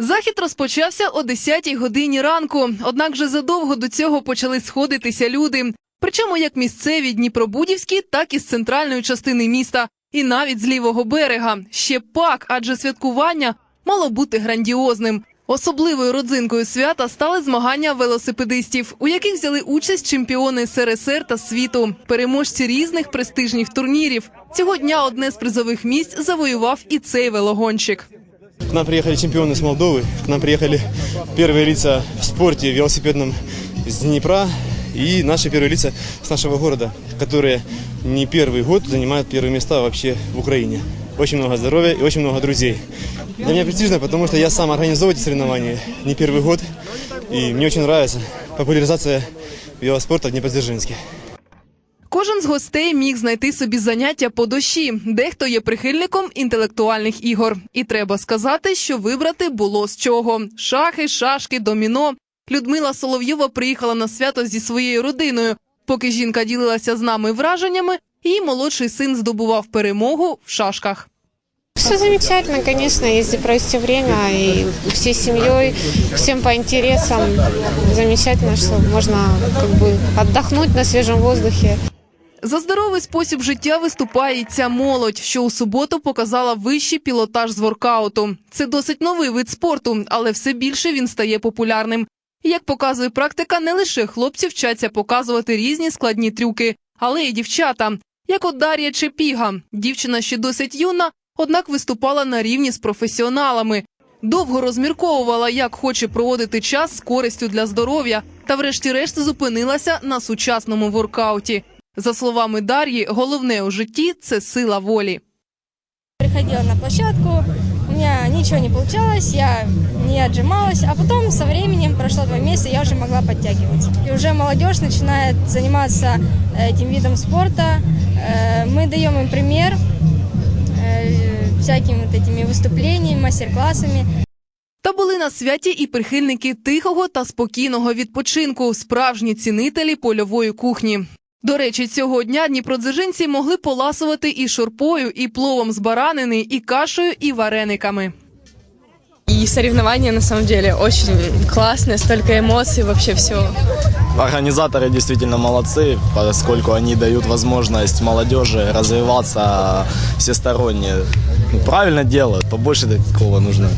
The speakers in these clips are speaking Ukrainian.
Захід розпочався о 10-й годині ранку. Однак вже задовго до цього почали сходитися люди. Причому як місцеві Дніпробудівські, так і з центральної частини міста, і навіть з лівого берега. Ще пак, адже святкування мало бути грандіозним. Особливою родзинкою свята стали змагання велосипедистів, у яких взяли участь чемпіони СРСР та світу, переможці різних престижних турнірів. Цього дня одне з призових місць завоював і цей велогонщик. К нам приехали чемпионы с Молдовы, к нам приехали первые лица в спорте велосипедном с Днепра и наши первые лица с нашего города, которые не первый год занимают первые места вообще в Украине. Очень много здоровья и очень много друзей. Для меня престижно, потому что я сам организовываю эти соревнования не первый год, и мне очень нравится популяризация велоспорта в Днепродзержинске. Кожен з гостей міг знайти собі заняття по душі. Дехто є прихильником інтелектуальних ігор. І треба сказати, що вибрати було з чого: шахи, шашки, доміно. Людмила Соловйова приїхала на свято зі своєю родиною. Поки жінка ділилася з нами враженнями, її молодший син здобував перемогу в шашках. Все замечательно, конечно, если провести время и всей семьей, всем по интересам. Замечательно, что можно как бы отдохнуть на свежем воздухе. За здоровий спосіб життя виступає ця молодь, що у суботу показала вищий пілотаж з воркауту. Це досить новий вид спорту, але все більше він стає популярним. Як показує практика, не лише хлопці вчаться показувати різні складні трюки, але й дівчата. Як от Дар'я Чепіга. Дівчина ще досить юна, однак виступала на рівні з професіоналами. Довго розмірковувала, як хоче проводити час з користю для здоров'я, та врешті-решт зупинилася на сучасному воркауті. За словами Дар'ї, головне у житті це сила волі. Приходила на площадку, у меня ничего не получалось, я не отжималась, а потом со временем, прошло два месяца, я уже могла подтягиваться. И уже молодежь начинает заниматься э, этим видом спорта. Э, Мы даем им пример э, всякими вот этими выступлениями, мастер-классами. Та були на святі і прихильники тихого та спокійного відпочинку, справжні цінителі польової кухні. До речі, цього дня дніпродзержинці могли поласувати і шурпою, і пловом з баранини, і кашею, і варениками. И соревнования на самом деле очень классные, столько эмоций, вообще все. Организаторы действительно молодцы, поскольку они дают возможность молодежи развиваться всесторонне. Ну, правильно делают, побольше такого нужно.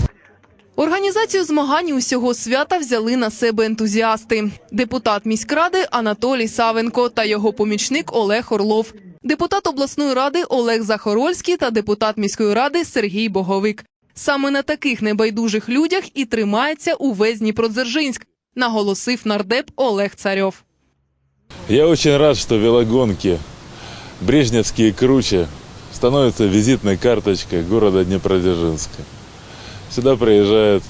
Організацію змагань усього свята взяли на себе ентузіасти: депутат міськради Анатолій Савенко та його помічник Олег Орлов, депутат обласної ради Олег Захорольський та депутат міської ради Сергій Боговик. Саме на таких небайдужих людях і тримається увесь Дніпродзержинськ, наголосив нардеп Олег Царьов. Я очень рад, что велогонки и круче становятся визитной карточкой города Днепродзержинска. Сюда приезжают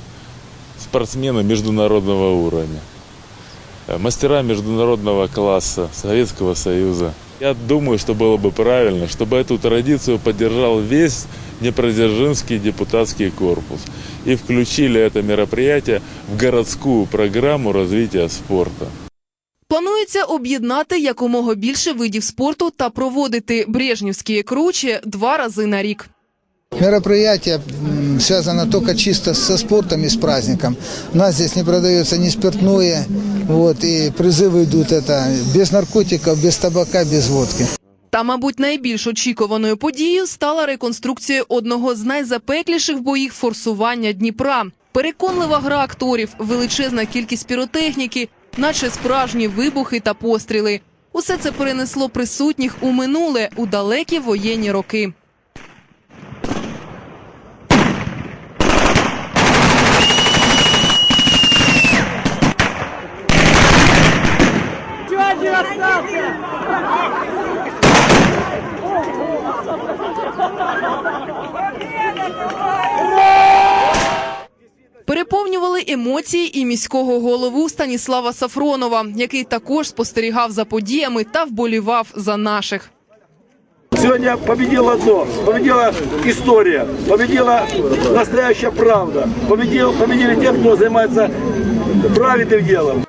спортсмены международного уровня, э, мастера международного класса Советского Союза. Я думаю, что было бы правильно, чтобы эту традицию поддержал весь Днепродзержинский депутатский корпус и включили это мероприятие в городскую программу развития спорта. Планується об'єднати якомога більше видів спорту та проводити брежнівські кручі два рази на рік. Мероприятие м, связано только чисто со спортом и с праздником. У нас здесь не продается ни спиртное, вот, и призывы идут это без наркотиков, без табака, без водки. Та, мабуть, найбільш очікуваною подією стала реконструкція одного з найзапекліших боїв форсування Дніпра. Переконлива гра акторів, величезна кількість піротехніки, наче справжні вибухи та постріли. Усе це перенесло присутніх у минуле у далекі воєнні роки. Переповнювали емоції і міського голову Станіслава Сафронова, який також спостерігав за подіями та вболівав за наших. Сегодня победил одно, победила история, победила настоящая правда, победил, победили те, кто занимается делом.